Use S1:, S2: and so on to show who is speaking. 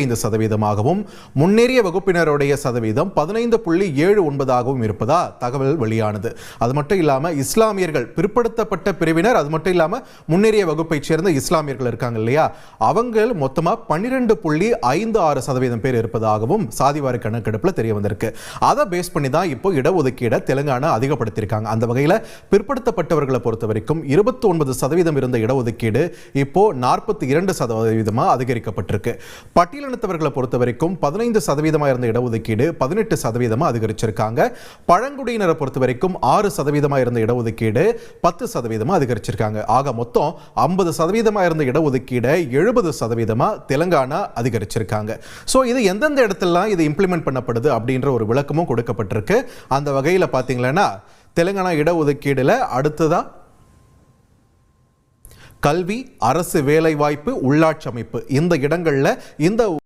S1: ஐந்து சதவீதமாகவும் முன்னேறிய வகுப்பினருடைய சதவீதம் பதினைந்து புள்ளி ஏழு ஒன்பதாகவும் இருப்பதா தகவல் வெளியானது. அது மட்டும் இல்லாமல் இஸ்லாமியர்கள் பிற்படுத்தப்பட்ட பிரிவினர் அது மட்டும் இல்லாம முன்னேறிய வகுப்பைச் சேர்ந்த இஸ்லாமியர்கள் இருக்காங்க இல்லையா? அவங்க மொத்தமாக பன்னிரெண்டு புள்ளி ஐந்து ஆறு சதவீதம் பேர் இருப்பதாகவும் சாதிவாரி கணக்கெடுப்புல தெரிய வந்திருக்கு. அதை பேஸ் பண்ணி தான் இப்போ இடஒதுக்கீடை தெலுங்கானா அதிகப்படுத்தியிருக்காங்க. அந்த வகையில் பிற்படுத்தப்பட்டவர்களை பொறுத்த வரைக்கும் இருபத்தி ஒன்பது சதவீதம் இருந்த இடஒதுக்கீடு இப்போ நாற்பத்தி இரண்டு சதவீதமா அதிகரிக்கப்பட்டிருக்கு. பட்டியல் பட்டியலினத்தவர்களை பொறுத்த வரைக்கும் பதினைந்து சதவீதமா இருந்த இடஒதுக்கீடு பதினெட்டு சதவீதமா அதிகரிச்சிருக்காங்க. பழங்குடியினரை பொறுத்த வரைக்கும் ஆறு சதவீதமா இருந்த இடஒதுக்கீடு பத்து சதவீதமா அதிகரிச்சிருக்காங்க. ஆக மொத்தம் ஐம்பது சதவீதமா இருந்த இடஒதுக்கீடை எழுபது சதவீதமா தெலுங்கானா அதிகரிச்சிருக்காங்க. ஸோ இது எந்தெந்த இடத்துலலாம் இது இம்ப்ளிமெண்ட் பண்ணப்படுது அப்படின்ற ஒரு விளக்கமும் கொடுக்கப்பட்டிருக்கு. அந்த வகையில் பார்த்தீங்களன்னா தெலுங்கானா இடஒதுக்கீடில் அடுத்ததாக கல்வி அரசு வேலைவாய்ப்பு உள்ளாட்சி அமைப்பு. இந்த இடங்கள்ல இந்த